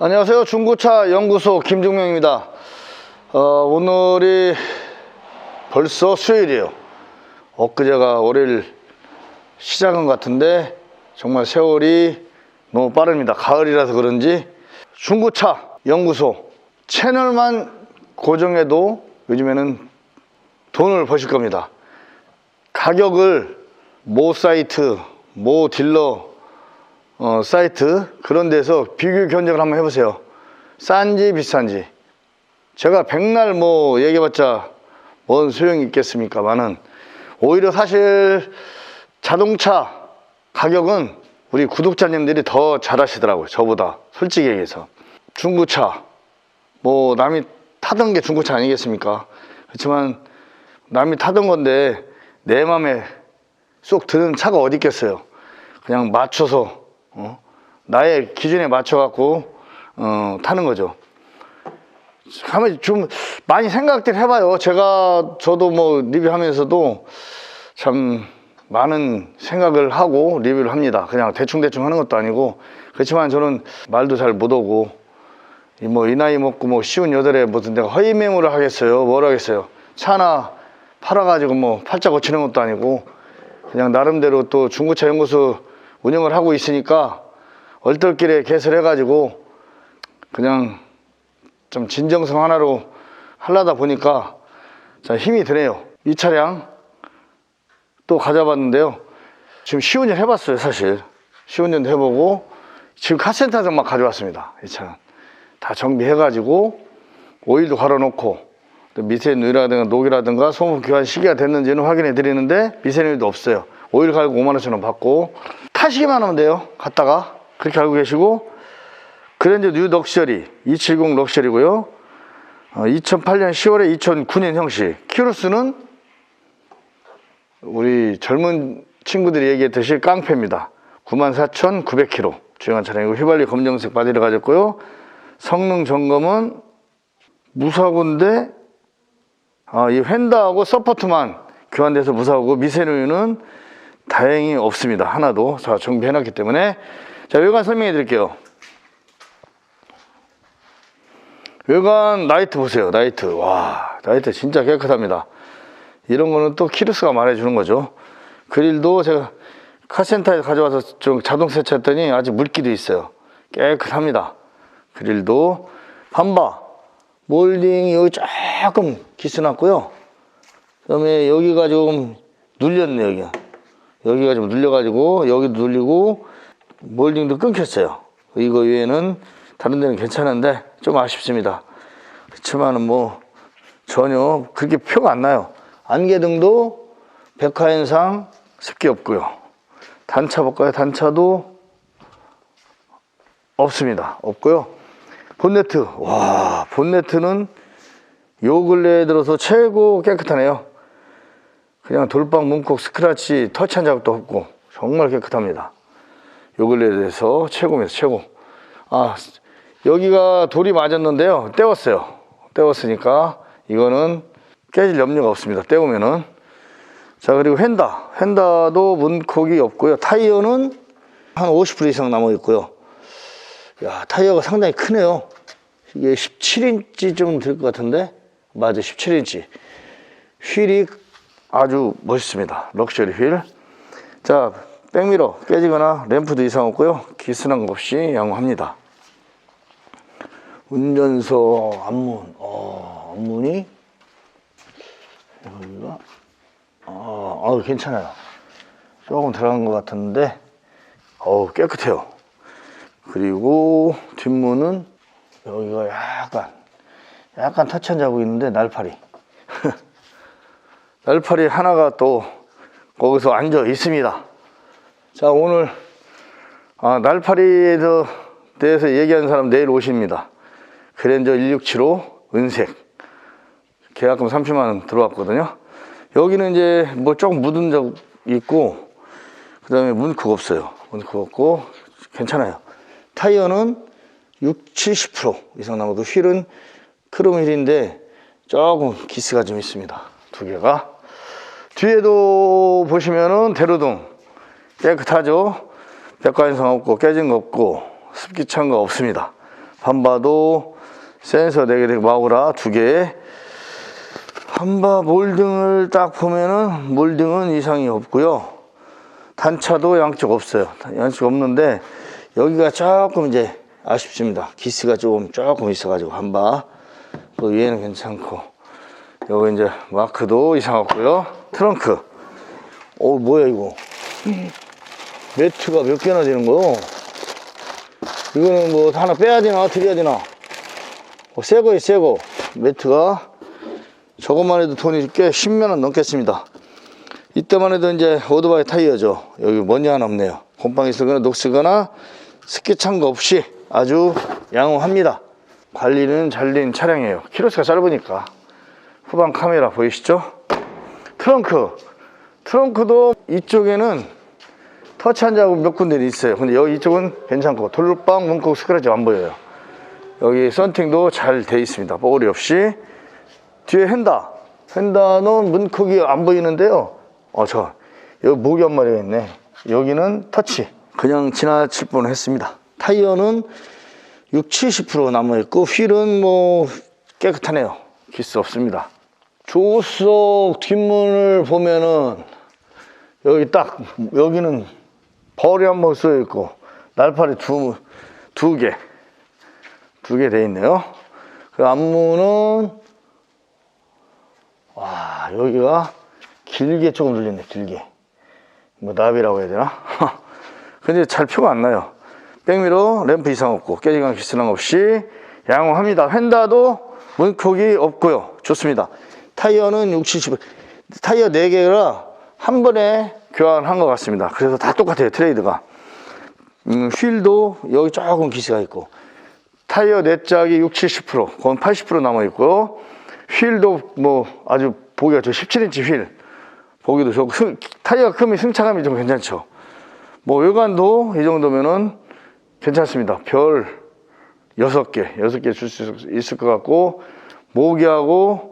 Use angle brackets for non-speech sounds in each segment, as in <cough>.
안녕하세요. 중고차 연구소 김종명입니다. 어, 오늘이 벌써 수요일이에요. 엊그제가 월요일 시작한 것 같은데 정말 세월이 너무 빠릅니다. 가을이라서 그런지 중고차 연구소 채널만 고정해도 요즘에는 돈을 버실 겁니다. 가격을 모 사이트, 모 딜러 어, 사이트 그런 데서 비교 견적을 한번 해보세요. 싼지 비싼지. 제가 백날 뭐 얘기해봤자 뭔 소용이 있겠습니까만은 오히려 사실 자동차 가격은 우리 구독자님들이 더 잘하시더라고요. 저보다 솔직히 얘기해서 중고차 뭐 남이 타던 게 중고차 아니겠습니까? 그렇지만 남이 타던 건데 내 맘에 쏙 드는 차가 어디 있겠어요? 그냥 맞춰서 어? 나의 기준에 맞춰 갖고 어, 타는 거죠. 가만 좀 많이 생각들 해봐요. 제가 저도 뭐 리뷰하면서도 참 많은 생각을 하고 리뷰를 합니다. 그냥 대충 대충 하는 것도 아니고 그렇지만 저는 말도 잘못 오고 이뭐이 나이 먹고 뭐 쉬운 여덟에 무슨 내가 허위 매물을 하겠어요. 뭘 하겠어요. 차 하나 팔아가지고 뭐 팔자 고치는 것도 아니고 그냥 나름대로 또 중고차 연구소 운영을 하고 있으니까 얼떨결에 개설해가지고 그냥 좀 진정성 하나로 하려다 보니까 자 힘이 드네요. 이 차량 또 가져봤는데요. 지금 시운전 해봤어요, 사실. 시운전도 해보고 지금 카센터에서 막 가져왔습니다. 이 차는 다 정비해가지고 오일도 갈아놓고 또 미세누이라든가 녹이라든가 소모 교환 시기가 됐는지는 확인해 드리는데 미세누이도 없어요. 오일 갈고 5만 원천 원 받고 타시기만 하면 돼요. 갔다가 그렇게 알고 계시고 그랜저 뉴 럭셔리 270 럭셔리고요. 어, 2008년 10월에 2009년 형식 키로수는 우리 젊은 친구들이 얘기했듯이 깡패입니다. 94,900km 주행한 차량이고 휘발유 검정색 바디를 가졌고요. 성능 점검은 무사고인데 아, 이 휀다하고 서포트만 교환돼서 무사고 미세누유는 다행히 없습니다. 하나도 자 정비해놨기 때문에 자 외관 설명해 드릴게요. 외관 라이트 보세요. 라이트 와 라이트 진짜 깨끗합니다. 이런 거는 또 키루스가 말해주는 거죠. 그릴도 제가 카센터에 가져와서 좀 자동 세차했더니 아직 물기도 있어요. 깨끗합니다. 그릴도 반바 몰딩 여기 조금 기스났고요. 그다음에 여기가 좀 눌렸네 여기가. 여기가 좀 눌려가지고 여기도 눌리고 몰딩도 끊겼어요. 이거 외에는 다른 데는 괜찮은데 좀 아쉽습니다. 그렇지만은 뭐 전혀 그렇게 표가 안 나요. 안개등도 백화현상 습기 없고요. 단차 볼까요? 단차도 없습니다. 없고요. 본네트 와 본네트는 요 근래에 들어서 최고 깨끗하네요. 그냥 돌방 문콕 스크래치 터치한 자국도 없고 정말 깨끗합니다. 요 근래에 대해서 최고입니다. 최고. 아 여기가 돌이 맞았는데요. 떼웠어요. 떼웠으니까 이거는 깨질 염려가 없습니다. 떼우면은 자 그리고 휀다 휀다도 문콕이 없고요. 타이어는 한 50% 이상 남아 있고요. 야 타이어가 상당히 크네요. 이게 17인치 좀 될 것 같은데 맞아 17인치 휠이 아주 멋있습니다. 럭셔리 휠. 자, 백미러 깨지거나 램프도 이상 없고요. 기스난 것 없이 양호합니다. 운전석 앞문, 어, 앞문이 여기가 어, 어, 괜찮아요. 조금 들어간 것 같은데, 어우 깨끗해요. 그리고 뒷문은 여기가 약간 약간 터치한 자국이 있는데 날파리. 날파리 하나가 또 거기서 앉아 있습니다. 자, 오늘 아, 날파리에 대해서 얘기하는 사람 내일 오십니다. 그랜저 1675 은색. 계약금 30만 원 들어왔거든요. 여기는 이제 뭐 조금 묻은 적 있고 그 다음에 문크 없어요. 문크 없고 괜찮아요. 타이어는 6, 70% 이상 남아도 휠은 크롬 휠인데 조금 기스가 좀 있습니다. 두 개가. 뒤에도 보시면은 대로등 깨끗하죠. 백과인상 없고 깨진 거 없고 습기 찬 거 없습니다. 한바도 센서 4개 되고 마우라 2개. 한바 몰딩을 딱 보면은 몰딩은 이상이 없고요. 단차도 양쪽 없어요. 양쪽 없는데 여기가 조금 이제 아쉽습니다. 기스가 조금 조금 있어가지고 한바. 또 얘는 괜찮고 여기 이제 마크도 이상 없고요 트렁크 어 뭐야 이거 매트가 몇 개나 되는 거요? 이거는 뭐 하나 빼야 되나 드려야 되나? 어, 새 거예요 새 거. 매트가 저것만 해도 돈이 꽤 10만 원 넘겠습니다. 이때만 해도 이제 오토바이 타이어죠. 여기 먼지 하나 없네요. 곰팡이 쓰거나 녹쓰거나 습기 찬 거 없이 아주 양호합니다. 관리는 잘된 차량이에요. 키로수가 짧으니까. 후방 카메라 보이시죠? 트렁크. 트렁크도 이쪽에는 터치 한 자국 몇 군데 있어요. 근데 여기 이쪽은 괜찮고 돌빵 문콕 스크래치 안 보여요. 여기 썬팅도 잘 돼 있습니다. 뽀글이 없이. 뒤에 헨다. 헨다는 문콕이 안 보이는데요. 어, 저, 여기 목이 한 마리가 있네. 여기는 터치. 그냥 지나칠 뻔 했습니다. 타이어는 6, 70% 남아있고, 휠은 뭐 깨끗하네요. 기스 없습니다. 조수석 뒷문을 보면은, 여기 딱, 여기는 벌이 한 번 쓰여 있고, 날파리 두, 두 개. 두 개 돼 있네요. 그 앞문은 와 여기가 길게 조금 눌렸네 길게 뭐 나비라고 해야 되나? <laughs> 근데 잘 표가 안 나요. 백미러 램프 이상 없고 깨지간 기스랑 없이 양호합니다. 휀다도 문콕이 없고요. 좋습니다. 타이어는 6, 70 타이어 4개라 한 번에 교환한 것 같습니다. 그래서 다 똑같아요 트레이드가. 음, 휠도 여기 조금 기스가 있고 타이어 네 짝이 6, 70% 그건 80% 남아 있고요. 휠도 뭐 아주 보기가 저 17인치 휠 보기도 좋고 승- 타이어가 크면 승차감이 좀 괜찮죠. 뭐 외관도 이 정도면은 괜찮습니다. 별 6개, 6개 줄 수 있을 것 같고 모기하고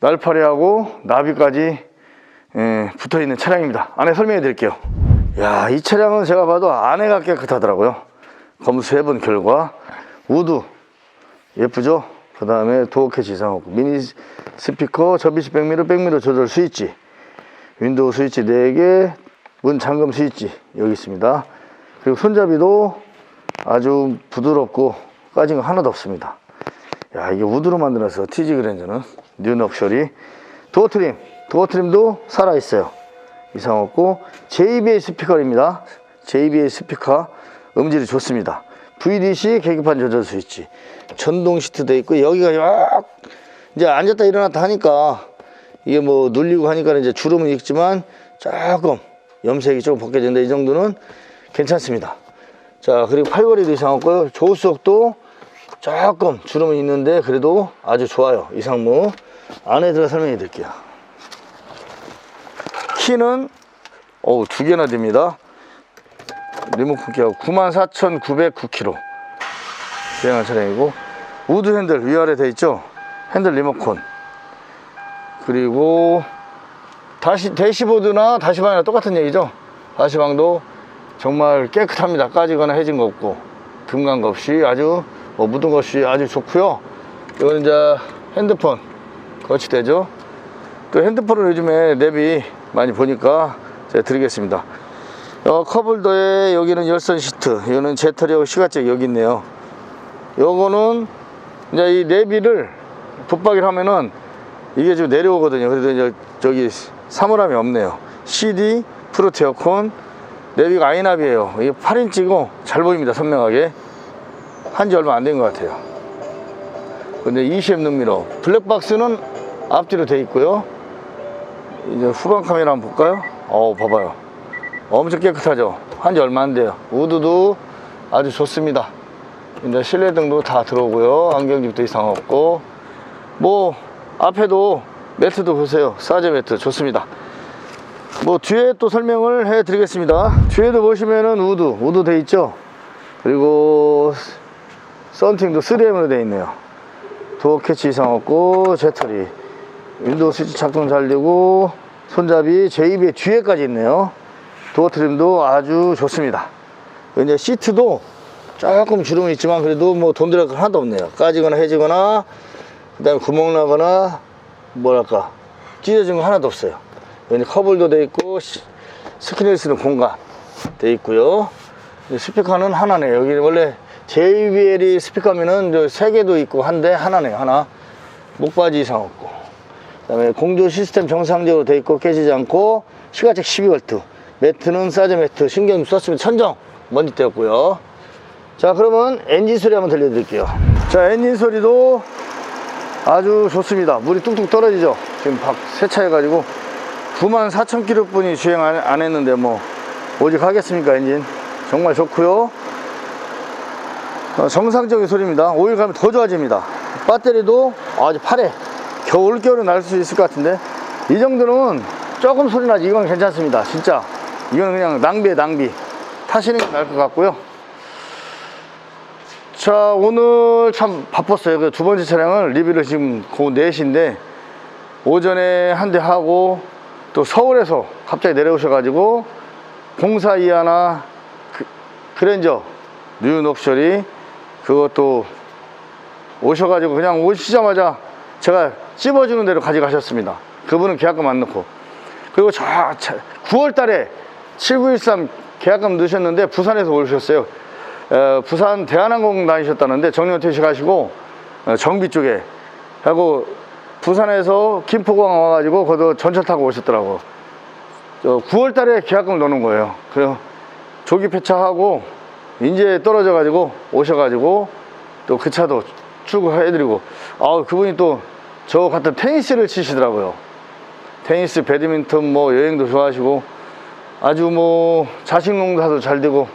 날파리하고 나비까지 예, 붙어 있는 차량입니다. 안에 설명해 드릴게요. 야, 이 차량은 제가 봐도 안에가 깨끗하더라고요. 검수해 본 결과 우드 예쁘죠? 그 다음에 도어 캐치 이상 없고 미니 스피커 접이식 백미러 백미러 조절 스위치 윈도우 스위치 4개 문 잠금 스위치 여기 있습니다 그리고 손잡이도 아주 부드럽고 까진 거 하나도 없습니다 야 이게 우드로 만들어서 TG 그랜저는 뉴 럭셔리. 도어 트림. 도어 트림도 살아있어요. 이상 없고 JBL 스피커입니다. JBL 스피커 음질이 좋습니다. VDC 계기판 조절 스위치 전동 시트 돼 있고 여기가 약 이제 앉았다 일어났다 하니까 이게 뭐 눌리고 하니까 이제 주름은 있지만 조금 염색이 조금 벗겨진다 이 정도는 괜찮습니다. 자 그리고 팔걸이도 이상 없고요. 조수석도 조금 주름은 있는데 그래도 아주 좋아요. 이 상무 안에 들어 설명해 드릴게요. 키는 어우 두 개나 됩니다. 리모컨 키하고 94,909km 주행한 차량이고. 우드 핸들 위아래 돼 있죠? 핸들 리모컨. 그리고 다시 대시보드나 다시방이나 똑같은 얘기죠? 다시방도 정말 깨끗합니다. 까지거나 해진 거 없고. 금간 거 없이 아주 뭐 묻은 것 없이 아주 좋고요 이거는 이제 핸드폰 거치대죠 또 핸드폰을 요즘에 랩이 많이 보니까 제가 드리겠습니다 어, 컵홀더에 여기는 열선 시트 이거는 제터리하고 시가잭 여기 있네요 요거는 이제 이 내비를 붙박이를 하면은 이게 좀 내려오거든요. 그래도 이제 저기 사물함이 없네요. CD, 프로트 에어컨, 내비가 아이나비에요. 이게 8인치고 잘 보입니다. 선명하게. 한 지 얼마 안 된 것 같아요. 근데 20 눈미러. 블랙박스는 앞뒤로 돼 있고요. 이제 후방 카메라 한번 볼까요? 어 봐봐요. 엄청 깨끗하죠. 한 지 얼마 안 돼요. 우드도 아주 좋습니다. 이제 실내 등도 다 들어오고요. 안경집도 이상 없고 뭐 앞에도 매트도 보세요. 사제 매트 좋습니다. 뭐 뒤에 또 설명을 해 드리겠습니다. 뒤에도 보시면은 우드 우드 돼 있죠. 그리고 썬팅도 3M으로 돼 있네요. 도어 캐치 이상 없고 제터리 윈도우 스위치 작동 잘 되고 손잡이 JB의 뒤에까지 있네요. 도어 트림도 아주 좋습니다. 이제 시트도 조금 주름이 있지만 그래도 뭐 돈 들어갈 거 하나도 없네요. 까지거나 해지거나 그 다음에 구멍 나거나 뭐랄까 찢어진 거 하나도 없어요. 여기 커블도 돼 있고 시- 스크린을 쓰는 공간 돼 있고요. 이 스피커는 하나네요. 여기 원래 JBL이 스피커면은 저 세 개도 있고 한데 하나네요. 하나. 목바지 이상 없고. 그 다음에 공조 시스템 정상적으로 돼 있고 깨지지 않고 시가책 12V 매트는 사제 매트 신경 썼으면 천정 먼지 떼었고요. 자 그러면 엔진 소리 한번 들려드릴게요. 자 엔진 소리도 아주 좋습니다. 물이 뚝뚝 떨어지죠? 지금 박 세차해 가지고. 94,000km 분이 주행 안, 안 했는데 뭐 오직 하겠습니까 엔진? 정말 좋고요 어, 정상적인 소리입니다. 오일 가면 더 좋아집니다. 배터리도 아주 파래. 겨울 겨울에 날수 있을 것 같은데 이 정도는 조금 소리 나지 이건 괜찮습니다. 진짜. 이건 그냥 낭비에 낭비. 타시는 게 나을 것 같고요. 자 오늘 참 바빴어요. 그두 번째 차량을 리뷰를 지금 그 4시인데 오전에 한 대 하고 또 서울에서 갑자기 내려오셔가지고 공사 이하나 그, 그랜저 뉴 럭셔리 그것도 오셔가지고 그냥 오시자마자 제가 찝어주는 대로 가져가셨습니다 그분은 계약금 안 넣고 그리고 저 9월 달에 7913 계약금 넣으셨는데 부산에서 오셨어요 어, 부산 대한항공 다니셨다는데 정년 퇴직하시고 어, 정비 쪽에 하고 부산에서 김포공항 와가지고 거기서 전철 타고 오셨더라고. 저 9월 달에 계약금을 넣는 거예요. 그래서 조기 폐차하고 인제 떨어져 가지고 오셔 가지고 또 그 차도 출고해 드리고 아 그분이 또 저 같은 테니스를 치시더라고요. 테니스, 배드민턴 뭐 여행도 좋아하시고 아주 뭐 자식 농사도 잘 되고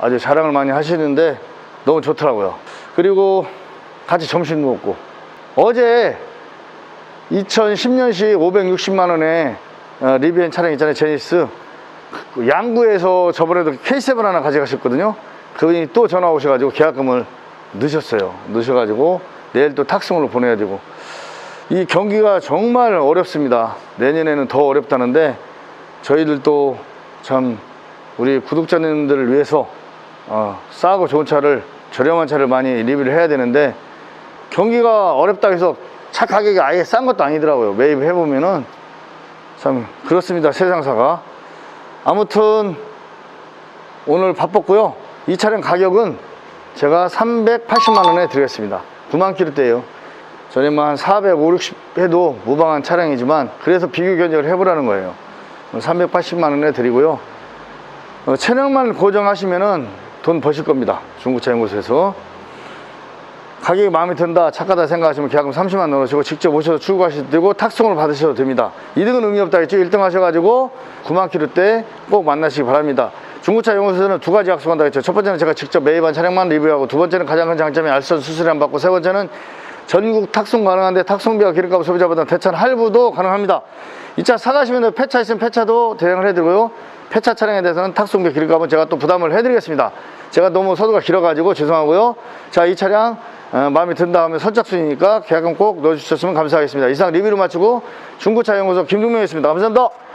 아주 자랑을 많이 하시는데 너무 좋더라고요. 그리고 같이 점심 먹고 어제 2010년식 560만 원에 어, 리뷰한 차량 있잖아요 제니스 그 양구에서 저번에도 K7 하나 가져가셨거든요. 그분이 또 전화 오셔가지고 계약금을 넣으셨어요. 넣으셔가지고 내일 또 탁송으로 보내야 되고. 이 경기가 정말 어렵습니다. 내년에는 더 어렵다는데 저희들도 참 우리 구독자님들을 위해서 어, 싸고 좋은 차를 저렴한 차를 많이 리뷰를 해야 되는데 경기가 어렵다 해서 차 가격이 아예 싼 것도 아니더라고요. 매입해 보면은. 참 그렇습니다 세상사가 아무튼 오늘 바빴고요. 이 차량 가격은 제가 380만 원에 드리겠습니다. 9만 킬로대예요. 전에 뭐한 450, 60 해도 무방한 차량이지만 그래서 비교 견적을 해보라는 거예요. 380만 원에 드리고요. 어, 차량만 고정하시면 은 돈 버실 겁니다. 중고차 연구소에서. 가격이 마음에 든다, 착하다 생각하시면 계약금 30만 넣으시고 직접 오셔서 출고하셔도 되고 탁송을 받으셔도 됩니다. 2등은 의미 없다 했죠. 1등 하셔가지고 9만 킬로 때 꼭 만나시기 바랍니다. 중고차 연구소에서는 두 가지 약속한다 했죠. 첫 번째는 제가 직접 매입한 차량만 리뷰하고 두 번째는 가장 큰 장점이 알선 수수료 안 받고 세 번째는 전국 탁송 가능한데 탁송비와 기름값 소비자보다 대천 할부도 가능합니다. 이 차 사가시면 폐차 있으면 폐차도 대행을 해드리고요. 폐차 차량에 대해서는 탁송비 기름값은 제가 또 부담을 해드리겠습니다. 제가 너무 서두가 길어가지고 죄송하고요. 자, 이 차량 어, 마음에 든다 하면 선착순이니까 계약금 꼭 넣어주셨으면 감사하겠습니다. 이상 리뷰를 마치고 중고차 연구소 김종명이었습니다. 감사합니다.